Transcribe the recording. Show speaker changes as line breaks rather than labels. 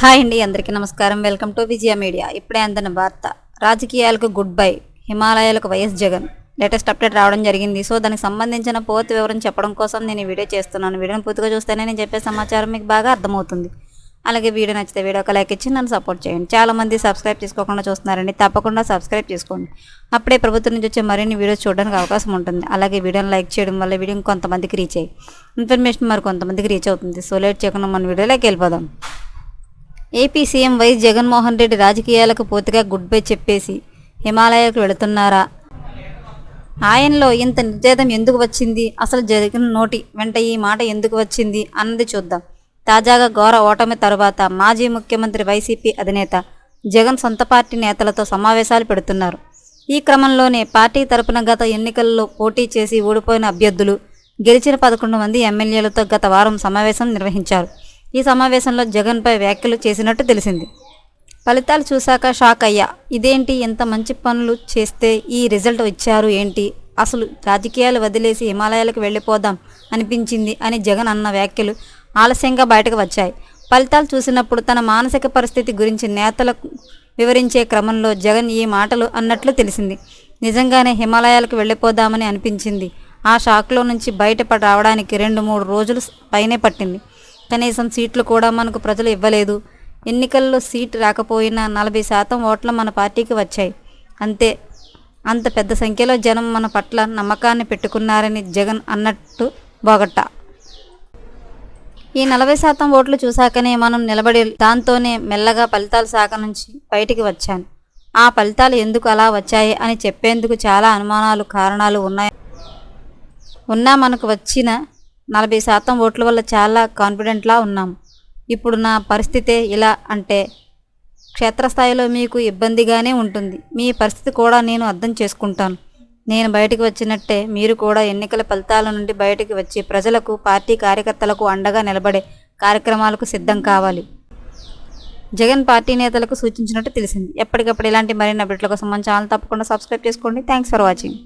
Hi అండి అందరికీ నమస్కారం. Welcome to Vijaya media. ఇప్పుడే అందిన వార్త. రాజకీయాలకు గుడ్ బై. హిమాలయాలకు వైఎస్ జగన్. లేటెస్ట్ అప్డేట్ రావడం జరిగింది. సో దానికి సంబంధించిన పూర్తి వివరం చెప్పడం కోసం నేను ఈ వీడియో చేస్తున్నాను. వీడియోని పూర్తిగా చూస్తేనే నేను చెప్పే సమాచారం మీకు బాగా అర్థమవుతుంది. అలాగే వీడియో నచ్చితే వీడియో ఒక లైక్ ఇచ్చి నన్ను సపోర్ట్ చేయండి. చాలామంది సబ్స్క్రైబ్ చేసుకోకుండా చూస్తున్నారండి. తప్పకుండా సబ్స్క్రైబ్ చేసుకోండి. అప్పుడే ప్రభుత్వం నుంచి వచ్చే మరిన్ని వీడియోస్ చూడడానికి అవకాశం ఉంటుంది. అలాగే వీడియోని లైక్ చేయడం వల్ల వీడియో కొంతమందికి రీచ్ అయ్యి ఇన్ఫర్మేషన్ మరి కొంతమందికి రీచ్ అవుతుంది. సో లేట్ చేయకుండా మన వీడియోలోకి వెళ్ళిపోదాం. AP CM YS Jaganmohan Reddy రాజకీయాలకు పూర్తిగా గుడ్ బై చెప్పేసి హిమాలయాలకు వెళుతున్నారా? ఆయనలో ఇంత నిర్జేతం ఎందుకు వచ్చింది? అసలు జగన్ నోటి వెంట ఈ మాట ఎందుకు వచ్చింది? అన్నది చూద్దాం. తాజాగా ఘోర ఓటమి తరువాత మాజీ ముఖ్యమంత్రి వైసీపీ అధినేత జగన్ సొంత పార్టీ నేతలతో సమావేశాలు పెడుతున్నారు. ఈ క్రమంలోనే పార్టీ తరపున గత ఎన్నికల్లో పోటీ చేసి ఓడిపోయిన అభ్యర్థులు గెలిచిన పదకొండు మంది ఎమ్మెల్యేలతో గత వారం సమావేశం నిర్వహించారు. ఈ సమావేశంలో జగన్పై వ్యాఖ్యలు చేసినట్టు తెలిసింది. ఫలితాలు చూశాక షాక్ అయ్యా. ఇదేంటి? ఇంత మంచి పనులు చేస్తే ఈ రిజల్ట్ ఇచ్చారు ఏంటి? అసలు రాజకీయాలు వదిలేసి హిమాలయాలకు వెళ్ళిపోదాం అనిపించింది అని జగన్ అన్న వ్యాఖ్యలు ఆలస్యంగా బయటకు వచ్చాయి. ఫలితాలు చూసినప్పుడు తన మానసిక పరిస్థితి గురించి నేతలకు వివరించే క్రమంలో జగన్ ఈ మాటలు అన్నట్లు తెలిసింది. నిజంగానే హిమాలయాలకు వెళ్ళిపోదామని అనిపించింది. ఆ షాక్లో నుంచి బయటపడి రావడానికి రెండు మూడు రోజులు పైనే పట్టింది. కనీసం సీట్లు కూడా మనకు ప్రజలు ఇవ్వలేదు. ఎన్నికల్లో సీట్ రాకపోయినా నలభై శాతం ఓట్లు మన పార్టీకి వచ్చాయి. అంతే అంత పెద్ద సంఖ్యలో జనం మన పట్ల నమ్మకాన్ని పెట్టుకున్నారని జగన్ అన్నట్టు బోగట్టా. ఈ నలభై శాతం ఓట్లు చూశాకనే మనం నిలబడి దాంతోనే మెల్లగా ఫలితాల శాఖ నుంచి బయటికి వచ్చాను. ఆ ఫలితాలు ఎందుకు అలా వచ్చాయి అని చెప్పేందుకు చాలా అనుమానాలు కారణాలు ఉన్నాయి. ఉన్నా మనకు వచ్చిన నలభై శాతం ఓట్ల వల్ల చాలా కాన్ఫిడెంట్లా ఉన్నాం. ఇప్పుడు నా పరిస్థితే ఇలా అంటే క్షేత్రస్థాయిలో మీకు ఇబ్బందిగానే ఉంటుంది. మీ పరిస్థితి కూడా నేను అర్థం చేసుకుంటాను. నేను బయటికి వచ్చినట్టే మీరు కూడా ఎన్నికల ఫలితాల నుండి బయటికి వచ్చి ప్రజలకు పార్టీ కార్యకర్తలకు అండగా నిలబడే కార్యక్రమాలకు సిద్ధం కావాలి. జగన్ పార్టీ నేతలకు సూచించినట్టు తెలిసింది. ఎప్పటికప్పుడు ఇలాంటి మరిన్ని అప్డేట్ల కోసం మన ఛానల్ తప్పకుండా సబ్స్క్రైబ్ చేసుకోండి. Thanks for watching